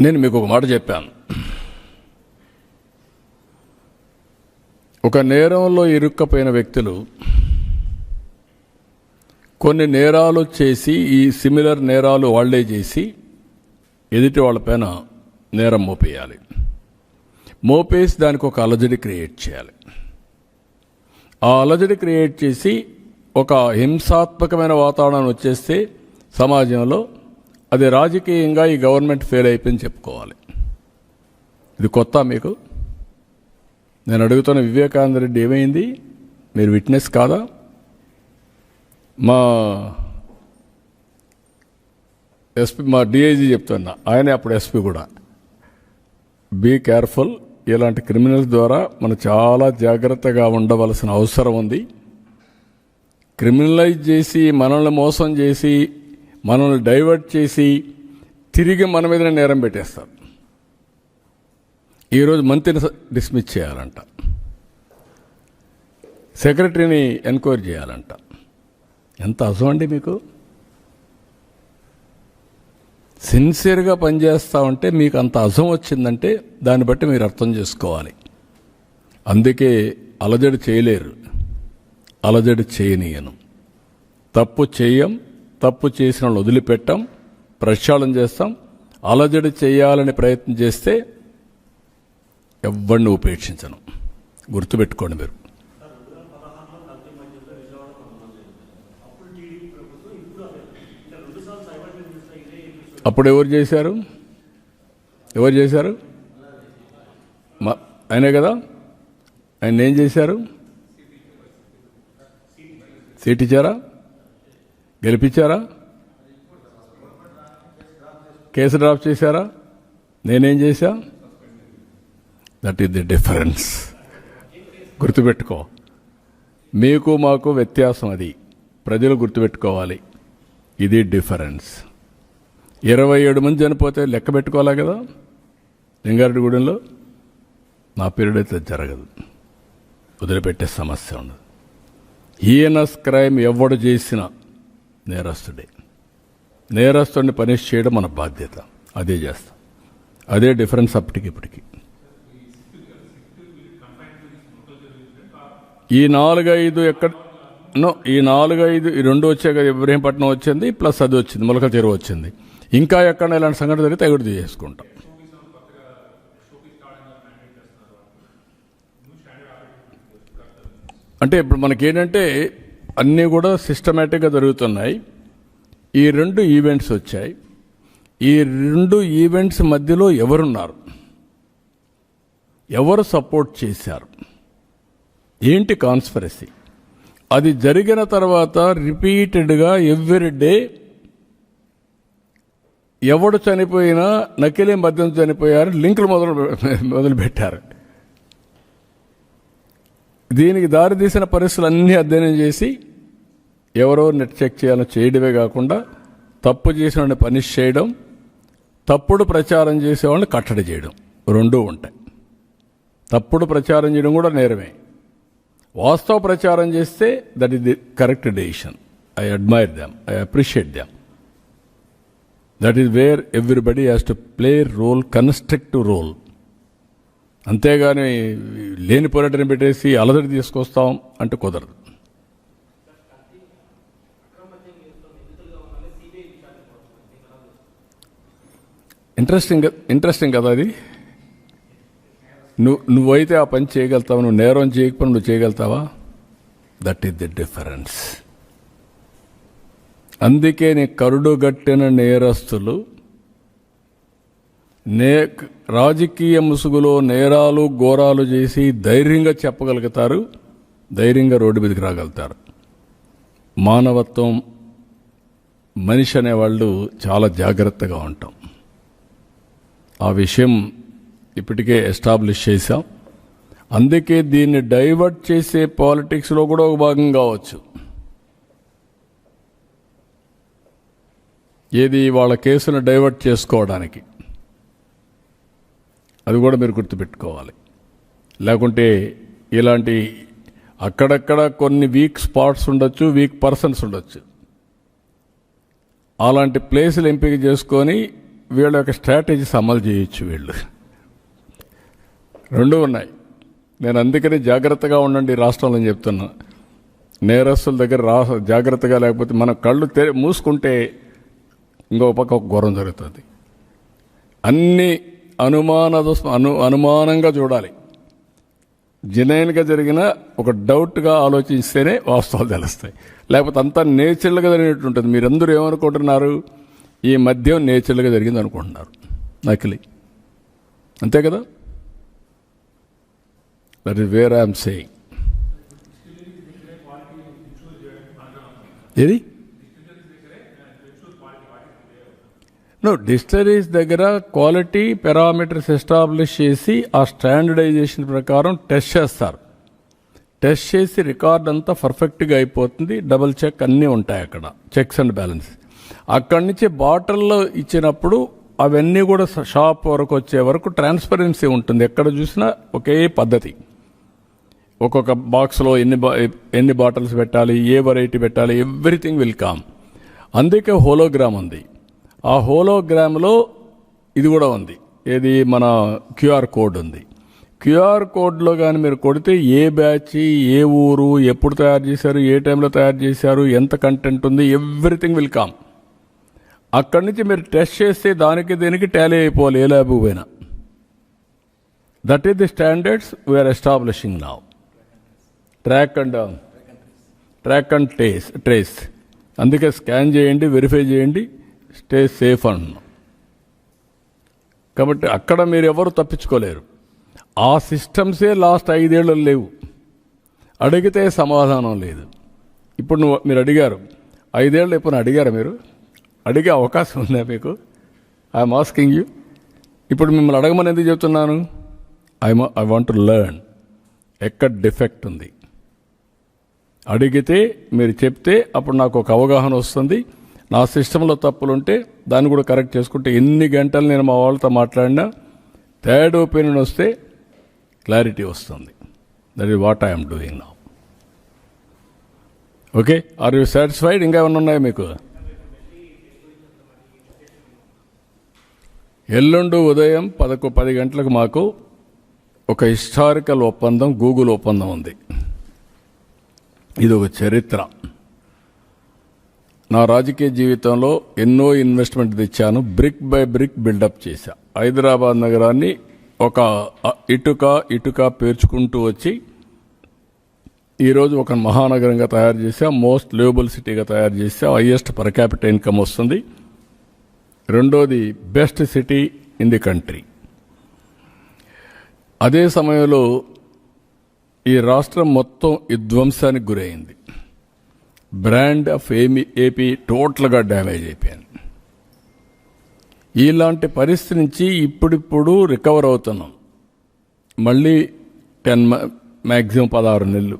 నేను మీకు ఒక మాట చెప్పాను. ఒక నేరంలో ఇరుక్కపోయిన వ్యక్తులు కొన్ని నేరాలు చేసి ఈ సిమిలర్ నేరాలు వాళ్ళే చేసి ఎదుటి వాళ్ళపైన నేరం మోపేయాలి. మోపేసి దానికి ఒక అలజడి క్రియేట్ చేయాలి. ఆ అలజడి క్రియేట్ చేసి ఒక హింసాత్మకమైన వాతావరణం వచ్చేస్తే సమాజంలో అది రాజకీయంగా ఈ గవర్నమెంట్ ఫెయిల్ అయిపోయింది చెప్పుకోవాలి. ఇది కొత్త మీకు. నేను అడుగుతున్న వివేకానంద రెడ్డి ఏమైంది? మీరు విట్నెస్ కాదా? మా ఎస్పీ మా డిఐజీ చెప్తున్నా. ఆయనే అప్పుడు ఎస్పీ కూడా. Be careful. ఇలాంటి క్రిమినల్స్ ద్వారా మనం చాలా జాగ్రత్తగా ఉండవలసిన అవసరం ఉంది. క్రిమినలైజ్ చేసి మనల్ని మోసం చేసి మనల్ని డైవర్ట్ చేసి తిరిగి మన మీద నేరం పెట్టేస్తారు. ఈరోజు మంత్రిని డిస్మిస్ చేయాలంట. సెక్రటరీని ఎంక్వైరీ చేయాలంట. ఎంత అసం అండి మీకు? సిన్సియర్గా పనిచేస్తా ఉంటే మీకు అంత అసం వచ్చిందంటే దాన్ని బట్టి మీరు అర్థం చేసుకోవాలి. అందుకే అలజడి చేయలేరు. అలజడి చేయనీయను. తప్పు చేయం తప్పు చేసిన వదిలిపెట్టం వదిలిపెట్టాం ప్రక్షాళన చేస్తాం అలజడి చేయాలని ప్రయత్నం చేస్తే ఎవరిని ఉపేక్షించను. గుర్తుపెట్టుకోండి మీరు. అప్పుడు ఎవరు చేశారు? ఎవరు చేశారు? మా ఆయనే కదా? ఆయన ఏం చేశారు? సీట్ ఇచ్చారా? గెలిపించారా? కేసు డ్రాప్ చేశారా? నేనేం చేశా? దట్ ఈస్ ది డిఫరెన్స్ గుర్తుపెట్టుకో. మీకు మాకు వ్యత్యాసం అది. ప్రజలు గుర్తుపెట్టుకోవాలి. ఇది డిఫరెన్స్ ఇరవై ఏడు మంది చనిపోతే లెక్క పెట్టుకోవాలా కదా? లింగారెడ్డిగూడెంలో? నా పీరియడ్ అయితే జరగదు. వదిలిపెట్టే సమస్య ఉండదు. ఈఎన్ఎస్ క్రైమ్ ఎవడు చేసినా నేరస్తుడే. నేరస్తుడిని పనిష్ చేయడం మన బాధ్యత. అదే చేస్తాం. అదే డిఫరెన్స్ అప్పటికి ఇప్పటికి. ఈ నాలుగైదు ఎక్కడ నో ఈ నాలుగైదు ఈ రెండు వచ్చాయి కదా ఇబ్రహీంపట్నం వచ్చింది ప్లస్ అది వచ్చింది మొలక చెరువు వచ్చింది. ఇంకా ఎక్కడ ఇలాంటి సంఘటన జరిగితే ఎగుడు చేసుకుంటాం అంటే ఇప్పుడు మనకేంటంటే అన్నీ కూడా సిస్టమేటిక్గా జరుగుతున్నాయి. ఈ రెండు ఈవెంట్స్ వచ్చాయి. ఈ రెండు ఈవెంట్స్ మధ్యలో ఎవరున్నారు? ఎవరు సపోర్ట్ చేశారు? ఏంటి కాన్స్పరసీ అది జరిగిన తర్వాత రిపీటెడ్గా ఎవ్రీ డే ఎవడు చనిపోయినా నకిలీ మద్యం చనిపోయారు లింకులు మొదలు మొదలుపెట్టారు. దీనికి దారితీసిన పరిస్థితులన్నీ అధ్యయనం చేసి ఎవరో నెట్ చెక్ చేయాలని చేయడమే కాకుండా తప్పు చేసిన వాడిని పనిష్ చేయడం తప్పుడు ప్రచారం చేసేవాళ్ళని కట్టడి చేయడం రెండూ ఉంటాయి. తప్పుడు ప్రచారం చేయడం కూడా నేరమే. వాస్తవ ప్రచారం చేస్తే that is the correct decision I admire them I appreciate them that is where everybody has to play role constructive role అంతేగాని లేని పోరాటం పెట్టేసి అలదడి తీసుకొస్తాం అంటే కుదరదు. ఇంట్రెస్టింగ్ ఇంట్రెస్టింగ్ కదా అది? నువ్వు నువ్వైతే ఆ పని చేయగలుగుతావు? నువ్వు నేరం చేయకపోయినా నువ్వు చేయగలుగుతావా? దట్ ఈస్ ది డిఫరెన్స్ అందుకే నీ కరుడుగట్టిన నేరస్తులు నే రాజకీయ ముసుగులో నేరాలు ఘోరాలు చేసి ధైర్యంగా చెప్పగలుగుతారు. ధైర్యంగా రోడ్డు మీదకి రాగలుగుతారు. మానవత్వం మనిషి అనేవాళ్ళు చాలా జాగ్రత్తగా ఉంటాం. ఆ విషయం ఇప్పటికే ఎస్టాబ్లిష్ చేశాం. అందుకే దీన్ని డైవర్ట్ చేసే పాలిటిక్స్లో కూడా ఒక భాగం కావచ్చు. ఏది వాళ్ళ కేసును డైవర్ట్ చేసుకోవడానికి. అది కూడా మీరు గుర్తుపెట్టుకోవాలి. లేకుంటే ఇలాంటి అక్కడక్కడ కొన్ని వీక్ స్పాట్స్ ఉండొచ్చు వీక్ పర్సన్స్ ఉండొచ్చు. అలాంటి ప్లేసులు ఎంపిక చేసుకొని వీళ్ళ యొక్క స్ట్రాటజీస్ అమలు చేయొచ్చు వీళ్ళు. రెండు ఉన్నాయి. నేను అందుకనే జాగ్రత్తగా ఉండండి రాష్ట్రంలో చెప్తున్నా. నేరస్తుల దగ్గర రా జాగ్రత్తగా లేకపోతే మన కళ్ళు తె మూసుకుంటే ఇంకో పక్క ఒక ఘోరం జరుగుతుంది. అన్ని అనుమాన అను అనుమానంగా చూడాలి. జనైన్గా జరిగిన ఒక డౌట్గా ఆలోచిస్తేనే వాస్తవాలు తెలుస్తాయి. లేకపోతే అంతా నేచురల్గా జరిగినట్టు ఉంటుంది. మీరందరూ ఏమనుకుంటున్నారు? ఈ మద్యం నేచురల్గా జరిగింది అనుకుంటున్నారు. నకిలీ అంతే కదా? That is where I'm saying ఏది? నో డిస్టరీస్ దగ్గర క్వాలిటీ పారామీటర్స్ ఎస్టాబ్లిష్ చేసి ఆ స్టాండర్డైజేషన్ ప్రకారం టెస్ట్ చేస్తారు. టెస్ట్ చేసి రికార్డ్ అంతా పర్ఫెక్ట్గా అయిపోతుంది. డబుల్ చెక్ అన్నీ ఉంటాయి అక్కడ. చెక్స్ అండ్ బ్యాలెన్స్ అక్కడి నుంచి బాటిల్లో ఇచ్చినప్పుడు అవన్నీ కూడా షాప్ వరకు వచ్చే వరకు ట్రాన్స్పరెన్సీ ఉంటుంది. ఎక్కడ చూసినా ఒకే పద్ధతి. ఒక్కొక్క బాక్స్లో ఎన్ని బా ఎన్ని బాటిల్స్ పెట్టాలి ఏ వెరైటీ పెట్టాలి ఎవ్రీథింగ్ విల్ కామ్ అందుకే హోలోగ్రామ్ ఉంది. ఆ హోలోగ్రామ్లో ఇది కూడా ఉంది. ఏది? మన క్యూఆర్ కోడ్ ఉంది. క్యూఆర్ కోడ్లో కానీ మీరు కొడితే ఏ బ్యాచ్ ఏ ఊరు ఎప్పుడు తయారు చేశారు ఏ టైంలో తయారు చేశారు ఎంత కంటెంట్ ఉంది ఎవ్రీథింగ్ విల్ కామ్ అక్కడి నుంచి మీరు టెస్ట్ చేస్తే దానికి దీనికి టాలీ అయిపోవాలి ఏ ల్యాబ్ పోయినా. That is the standards we're establishing now track and track and trace trace అందుకే స్కాన్ చేయండి వెరిఫై చేయండి స్టే సేఫ్ అంటున్నాం కాబట్టి అక్కడ మీరు ఎవరు తప్పించుకోలేరు. ఆ సిస్టమ్సే లాస్ట్ ఐదేళ్ళు లేవు. అడిగితే సమాధానం లేదు. ఇప్పుడు నువ్వు మీరు అడిగారు. ఐదేళ్ళు ఎప్పుడు అడిగారు మీరు? అడిగే అవకాశం ఉందా మీకు? ఐఎమ్ ఆస్కింగ్ యూ ఇప్పుడు మిమ్మల్ని అడగమని ఎందుకు చెప్తున్నాను? I I want to learn ఎక్కడ డిఫెక్ట్ ఉంది? అడిగితే మీరు చెప్తే అప్పుడు నాకు ఒక అవగాహన వస్తుంది. నా సిస్టంలో తప్పులుంటే దాన్ని కూడా కరెక్ట్ చేసుకుంటే ఎన్ని గంటలు నేను మా వాళ్ళతో మాట్లాడినా థర్డ్ ఒపీనియన్ వస్తే క్లారిటీ వస్తుంది. That is what I'm doing నా ఓకే ఆర్ యూ సాటిస్ఫైడ్ ఇంకా ఏమైనా ఉన్నాయా మీకు? ఎల్లుండు ఉదయం పదకొ పది గంటలకు మాకు ఒక హిస్టారికల్ ఒప్పందం గూగుల్ ఒప్పందం ఉంది. ఇది ఒక చరిత్ర. నా రాజకీయ జీవితంలో ఎన్నో ఇన్వెస్ట్మెంట్ తెచ్చాను బ్రిక్ బై బ్రిక్ బిల్డప్ చేశా. హైదరాబాద్ నగరాన్ని ఒక ఇటుక ఇటుక పేర్చుకుంటూ వచ్చి ఈరోజు ఒక మహానగరంగా తయారు చేసా మోస్ట్ లివబుల్ సిటీగా తయారు చేసా హైయెస్ట్ పర్ క్యాపిటల్ ఇన్కమ్ వస్తుంది. రెండోది best city in the country. అదే సమయంలో ఈ రాష్ట్రం మొత్తం విధ్వంసానికి గురైంది. బ్రాండ్ ఆఫ్ ఏమి ఏపీ టోటల్గా డ్యామేజ్ అయిపోయింది. ఇలాంటి పరిస్థితి నుంచి ఇప్పుడిప్పుడు రికవర్ అవుతున్నాం. మళ్ళీ టెన్ మ్యాక్సిమం పదహారు నెలలు.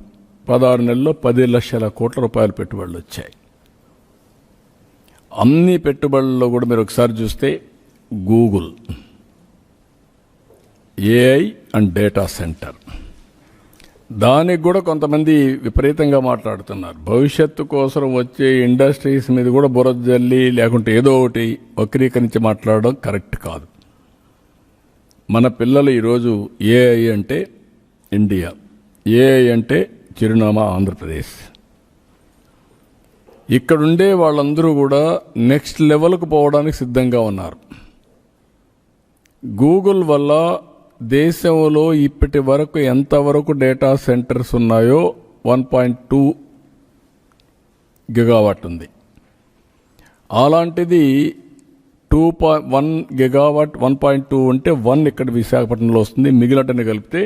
పదహారు నెలల్లో పది లక్షల కోట్ల రూపాయల పెట్టుబడులు వచ్చాయి. అన్ని పెట్టుబడుల్లో కూడా మీరు ఒకసారి చూస్తే Google AI and data center. దానికి కూడా కొంతమంది విపరీతంగా మాట్లాడుతున్నారు. భవిష్యత్తు కోసం వచ్చే ఇండస్ట్రీస్ మీద కూడా బురద జల్లి లేకుంటే ఏదో ఒకటి వక్రీకరించి మాట్లాడడం కరెక్ట్ కాదు. మన పిల్లలు ఈరోజు ఏఐ అంటే ఇండియా ఏఐ అంటే చిరునామా ఆంధ్రప్రదేశ్. ఇక్కడుండే వాళ్ళందరూ కూడా నెక్స్ట్ లెవెల్కు పోవడానికి సిద్ధంగా ఉన్నారు. గూగుల్ వల్ల దేశంలో ఇప్పటి వరకు ఎంతవరకు డేటా సెంటర్స్ ఉన్నాయో వన్ పాయింట్ టూ గిగావాట్ ఉంది. అలాంటిది two point one gigawatt one point two ఉంటే వన్ ఇక్కడ విశాఖపట్నంలో వస్తుంది. మిగిలిటని కలిపితే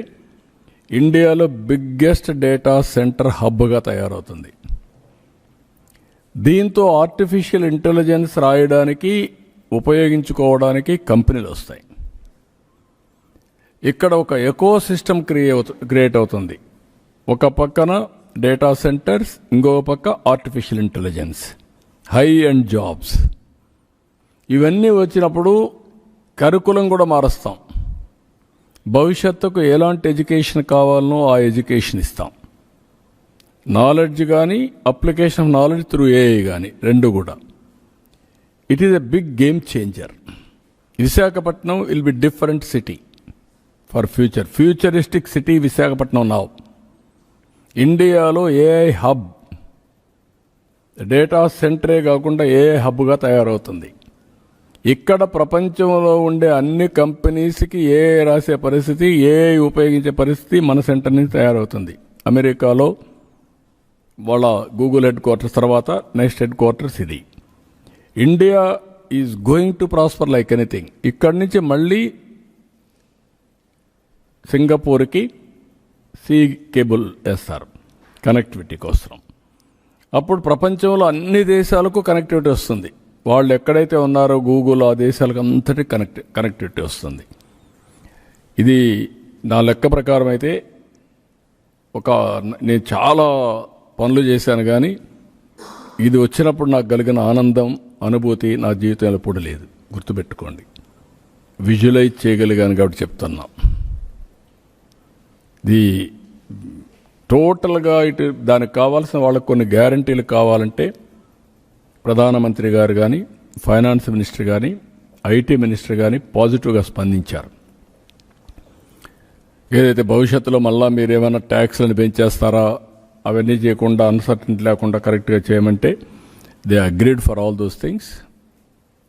ఇండియాలో బిగ్గెస్ట్ డేటా సెంటర్ హబ్గా తయారవుతుంది. దీంతో ఆర్టిఫిషియల్ ఇంటెలిజెన్స్ రాయడానికి ఉపయోగించుకోవడానికి కంపెనీలు వస్తాయి. ఇక్కడ ఒక ఎకో సిస్టమ్ క్రియేట్ అవుతుంది. ఒక పక్కన డేటా సెంటర్స్ ఇంకో పక్క artificial intelligence high and jobs ఇవన్నీ వచ్చినప్పుడు కరికులం కూడా మారుస్తాం. భవిష్యత్తుకు ఎలాంటి ఎడ్యుకేషన్ కావాలనో ఆ ఎడ్యుకేషన్ ఇస్తాం. నాలెడ్జ్ కానీ application of knowledge through AI కానీ రెండు కూడా. It is a big game changer Visakhapatnam will be different city for future futuristic city Visakhapatnam now ఇండియాలో ఏఐ హబ్ డేటా సెంటరే కాకుండా ఏఐ హబ్గా తయారవుతుంది. ఇక్కడ ప్రపంచంలో ఉండే అన్ని కంపెనీస్కి ఏఐ రాసే పరిస్థితి ఏఐ ఉపయోగించే పరిస్థితి మన సెంటర్ నుంచి తయారవుతుంది. అమెరికాలో వాళ్ళ గూగుల్ హెడ్ క్వార్టర్స్ తర్వాత నెక్స్ట్ హెడ్ క్వార్టర్స్ ఇది. India is going to prosper like anything ఇక్కడి నుంచి మళ్ళీ సింగపూర్కి సీ కేబుల్ వేస్తారు. కనెక్టివిటీ కోసం. అప్పుడు ప్రపంచంలో అన్ని దేశాలకు కనెక్టివిటీ వస్తుంది. వాళ్ళు ఎక్కడైతే ఉన్నారో గూగుల్ ఆ దేశాలకు అంతటి కనెక్ట్ కనెక్టివిటీ వస్తుంది. ఇది నా లెక్క ప్రకారం అయితే ఒక నేను చాలా పనులు చేశాను కానీ ఇది వచ్చినప్పుడు నాకు కలిగిన ఆనందం అనుభూతి నా జీవితంలో ఎప్పుడు లేదు గుర్తుపెట్టుకోండి. విజువలైజ్ చేయగలిగాను కాబట్టి చెప్తున్నా. ది టోటల్గా ఇటు దానికి కావాల్సిన వాళ్ళకు కొన్ని గ్యారంటీలు కావాలంటే ప్రధానమంత్రి గారు కానీ ఫైనాన్స్ మినిస్టర్ కానీ ఐటీ మినిస్టర్ కానీ పాజిటివ్గా స్పందించారు. ఏదైతే భవిష్యత్తులో మళ్ళీ మీరు ఏమైనా ట్యాక్స్లను పెంచేస్తారా అవన్నీ చేయకుండా అన్సర్టనిటీ లేకుండా కరెక్ట్గా చేయమంటే they agreed for all those things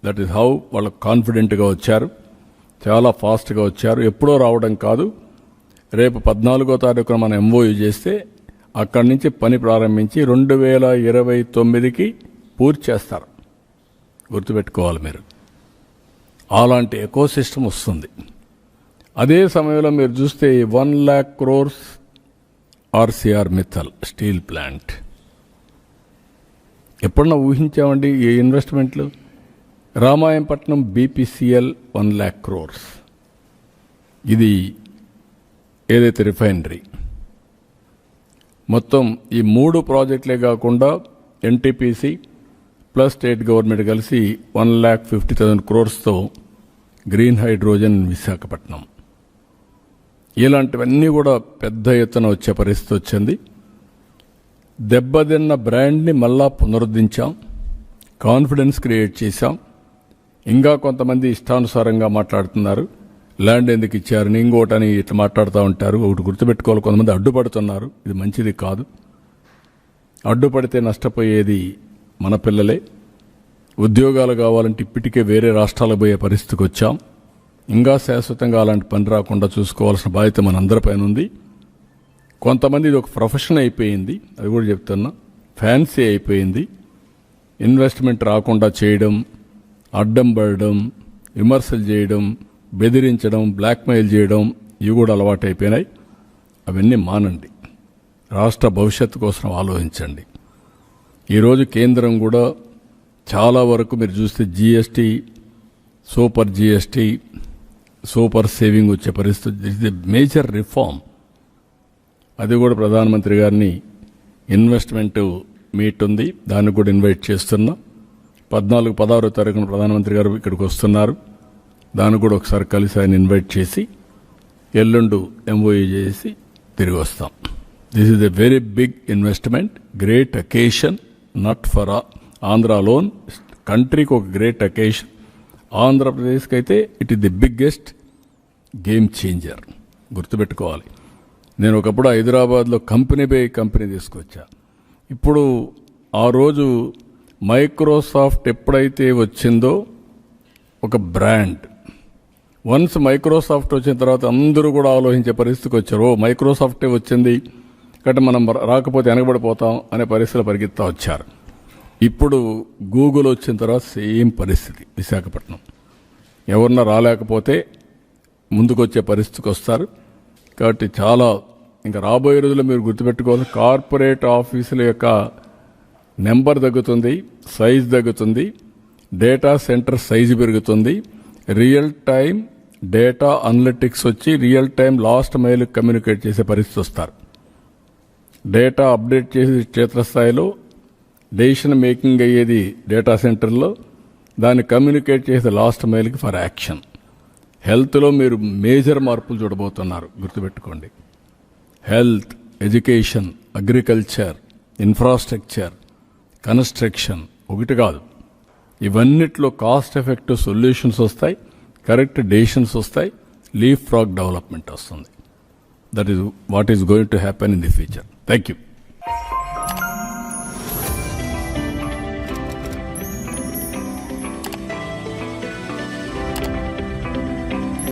that is how వాళ్ళు కాన్ఫిడెంట్గా వచ్చారు. చాలా ఫాస్ట్గా వచ్చారు. ఎప్పుడో రావడం కాదు. రేపు పద్నాలుగో తారీఖున మనం ఎంఓయూ చేస్తే అక్కడి నుంచి పని ప్రారంభించి రెండు వేల ఇరవై తొమ్మిదికి పూర్తి చేస్తారు. గుర్తుపెట్టుకోవాలి మీరు. అలాంటి ఎకో సిస్టమ్ వస్తుంది. అదే సమయంలో మీరు చూస్తే one lakh crores ArcelorMittal steel plant. ఎప్పుడన్నా ఊహించామండి ఈ ఇన్వెస్ట్మెంట్లు? Ramayapatnam BPCL one lakh crores. ఇది ఏదైతే రిఫైనరీ? మొత్తం ఈ మూడు ప్రాజెక్టులే కాకుండా ఎన్టీపీసీ ప్లస్ స్టేట్ గవర్నమెంట్ కలిసి వన్ ల్యాక్ ఫిఫ్టీ థౌజండ్ క్రోర్స్తో గ్రీన్ హైడ్రోజన్ విశాఖపట్నం. ఇలాంటివన్నీ కూడా పెద్ద ఎత్తున వచ్చే పరిస్థితి వచ్చింది. దెబ్బతిన్న బ్రాండ్ని మళ్ళా పునరుద్ధరించాం. కాన్ఫిడెన్స్ క్రియేట్ చేశాం. ఇంకా కొంతమంది ఇష్టానుసారంగా మాట్లాడుతున్నారు. ల్యాండ్ ఎందుకు ఇచ్చారని ఇంకోటని ఇట్లా మాట్లాడుతూ ఉంటారు. ఒకటి గుర్తుపెట్టుకోవాలి. కొంతమంది అడ్డుపడుతున్నారు. ఇది మంచిది కాదు. అడ్డుపడితే నష్టపోయేది మన పిల్లలే. ఉద్యోగాలు కావాలంటే ఇప్పటికే వేరే రాష్ట్రాలకు పోయే పరిస్థితికి వచ్చాం. ఇంకా శాశ్వతంగా అలాంటి పని రాకుండా చూసుకోవాల్సిన బాధ్యత మనందరిపైన ఉంది. కొంతమంది ఇది ఒక ప్రొఫెషన్ అయిపోయింది అది కూడా చెప్తున్నా. ఫ్యాన్సీ అయిపోయింది. ఇన్వెస్ట్మెంట్ రాకుండా చేయడం అడ్డం పడడం విమర్శలు చేయడం బెదిరించడం బ్లాక్మెయిల్ చేయడం ఇవి కూడా అలవాటు అయిపోయినాయి అవన్నీ మానండి. రాష్ట్ర భవిష్యత్తు కోసం ఆలోచించండి. ఈరోజు కేంద్రం కూడా చాలా వరకు మీరు చూస్తే GST super GST super saving వచ్చే పరిస్థితి. ఇది మేజర్ రిఫార్మ్ అది కూడా ప్రధానమంత్రి గారిని ఇన్వెస్ట్మెంట్ మీట్ ఉంది. దాన్ని కూడా ఇన్వైట్ చేస్తున్నాం. పద్నాలుగు పదహారో తారీఖున ప్రధానమంత్రి గారు ఇక్కడికి వస్తున్నారు. దాన్ని కూడా ఒకసారి కలిసి ఆయన ఇన్వైట్ చేసి ఎల్లుండు ఎంఓఏ చేసి తిరిగి వస్తాం. This is a very big investment great occasion not for Andhra alone కంట్రీకి ఒక గ్రేట్ అకేషన్ ఆంధ్రప్రదేశ్కి అయితే it is the biggest game changer గుర్తుపెట్టుకోవాలి. నేను ఒకప్పుడు హైదరాబాద్లో కంపెనీ బై కంపెనీ తీసుకొచ్చా. ఇప్పుడు ఆ రోజు మైక్రోసాఫ్ట్ ఎప్పుడైతే వచ్చిందో ఒక బ్రాండ్. వన్స్ మైక్రోసాఫ్ట్ వచ్చిన తర్వాత అందరూ కూడా ఆలోచించే పరిస్థితికి వచ్చారు. ఓ మైక్రోసాఫ్టే వచ్చింది. కాబట్టి మనం రాకపోతే వెనకబడిపోతాం అనే పరిస్థితులు పరిగెత్తా వచ్చారు. ఇప్పుడు గూగుల్ వచ్చిన తర్వాత సేమ్ పరిస్థితి విశాఖపట్నం. ఎవరన్నా రాలేకపోతే ముందుకొచ్చే పరిస్థితికి వస్తారు. కాబట్టి చాలా ఇంకా రాబోయే రోజుల్లో మీరు గుర్తుపెట్టుకోవాలి కార్పొరేట్ ఆఫీసుల యొక్క నెంబర్ తగ్గుతుంది సైజ్ తగ్గుతుంది డేటా సెంటర్ సైజు పెరుగుతుంది రియల్ టైం డేటా అనలిటిక్స్ వచ్చి real time last mile communicate చేసే పరిస్థితి వస్తారు. డేటా అప్డేట్ చేసి క్షేత్రస్థాయిలో డెసిషన్ మేకింగ్ అయ్యేది డేటా సెంటర్లో దాన్ని కమ్యూనికేట్ చేసే లాస్ట్ మైల్కి ఫర్ యాక్షన్. హెల్త్లో మీరు మేజర్ మార్పులు చూడబోతున్నారు గుర్తుపెట్టుకోండి. Health education agriculture infrastructure construction ఒకటి కాదు. ఇవన్నిట్లో కాస్ట్ ఎఫెక్టివ్ సొల్యూషన్స్ వస్తాయి కరెక్ట్ డెసిషన్స్ వస్తాయి లీఫ్ ఫ్రాగ్ డెవలప్మెంట్ వస్తుంది. That is what is going to happen in the future. Thank you